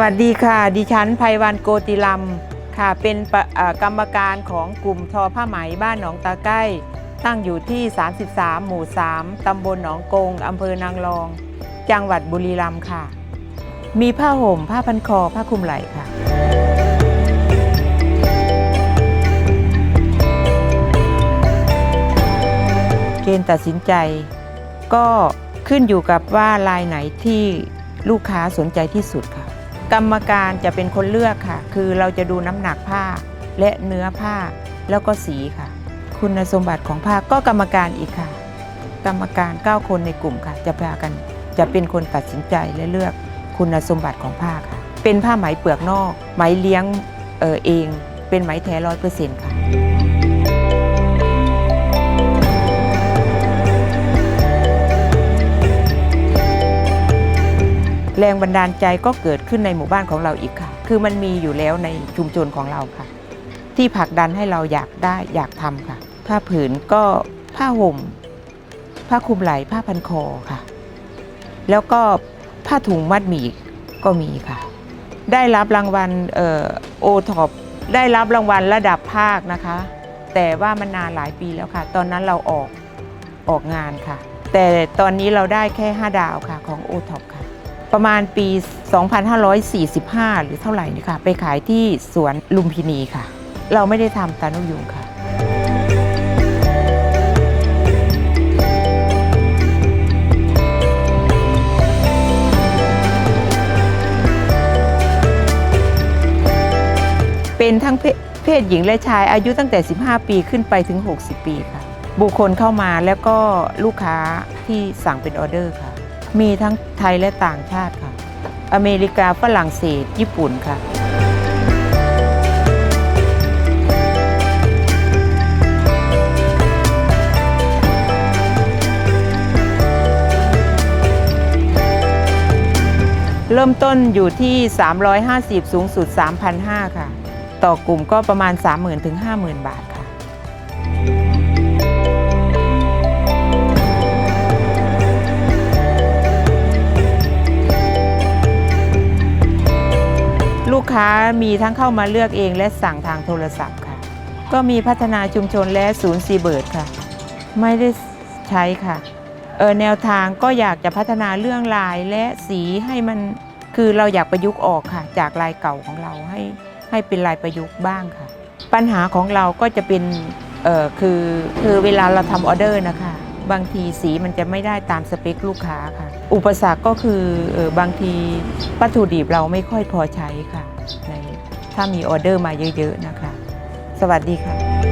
วัสดีค่ะ ดิฉันไพวันโกติลัมค่ะ เป็นปกรรมการของกลุ่มทอผ้าไหมบ้านหนองตาใกล้ ตั้งอยู่ที่ 33 หมู่ 3 ตำบลหนองกง อำเภอนางรอง จังหวัดบุรีรัมย์ค่ะ มีผ้าห่ม ผ้าพันคอ ผ้าคลุมไหล่ค่ะ เกณฑ์ตัดสินใจ ก็ขึ้นอยู่กับว่าลายไหนที่ลูกค้าสนใจที่สุดค่ะ กรรมการจะเป็นคนเลือกค่ะ คือเราจะดูน้ำหนักผ้าและเนื้อผ้าแล้วก็สีค่ะ คุณสมบัติของผ้าก็กรรมการอีกค่ะ กรรมการ 9 คนในกลุ่มค่ะ จะพากันจะเป็นคนตัดสินใจและเลือกคุณสมบัติของผ้าค่ะ เป็นผ้าไหมเปลือกนอก ไหมเลี้ยงเออเอง เป็นไหมแท้ร้อยเปอร์เซ็นต์ค่ะ แรงบันดาลใจก็เกิดขึ้นในหมู่บ้านของเราอีกค่ะ คือมันมีอยู่แล้วในชุมชนของเราค่ะ ที่ผลักดันให้เราอยากได้อยากทำค่ะ ผ้าผืนก็ผ้าห่ม ผ้าคลุมไหล่ผ้าพันคอค่ะ แล้วก็ผ้าถุงมัดหมี่ก็มีค่ะ ได้รับรางวัลโอท็อปได้รับรางวัลระดับภาคนะคะ แต่ว่ามันนานหลายปีแล้วค่ะ ตอนนั้นเราออกออกงานค่ะ แต่ตอนนี้เราได้แค่ 5 ดาวค่ะของโอท็อป ประมาณปี 2545 หรือเท่าไหร่นี่ค่ะ ไปขายที่สวนลุมพินีค่ะ เราไม่ได้ทำตานุยุงค่ะเป็นทั้งเพเพศหญิงและชายอายุตั้งแต่ 15 ปีขึ้นไปถึง 60 ปีค่ะ บุคคลเข้ามาแล้วก็ลูกค้าที่สั่งเป็นออเดอร์ค่ะ มีทั้งไทยและต่างชาติค่ะ อเมริกาฝรั่งเศสญี่ปุ่นค่ะ เริ่มต้นอยู่ที่ 350 สูงสุด 3,500 ค่ะ ต่อกลุ่มก็ประมาณ 30,000 ถึง 50,000 บาทค่ะ ค้ามีทั้งเข้ามาเลือกเองและสั่งทางโทรศัพท์ค่ะ ก็มีพัฒนาชุมชนและศูนย์ซีเบิร์ดค่ะ ไม่ได้ใช้ค่ะเออแนวทางก็อยากจะพัฒนาเรื่องลายและสีให้มันคือเราอยากประยุกต์ออกค่ะ จากลายเก่าของเราให้ให้เป็นลายประยุกต์บ้างค่ะ ปัญหาของเราก็จะเป็นเออคือคือเวลาเราทำออเดอร์นะคะ บางทีสีมันจะไม่ได้ตามสเปคลูกค้าค่ะ อุปสรรคก็คือบางทีวัตถุดิบเราไม่ค่อยพอใช้ค่ะในถ้ามีออเดอร์มาเยอะ ๆ นะคะ สวัสดีค่ะ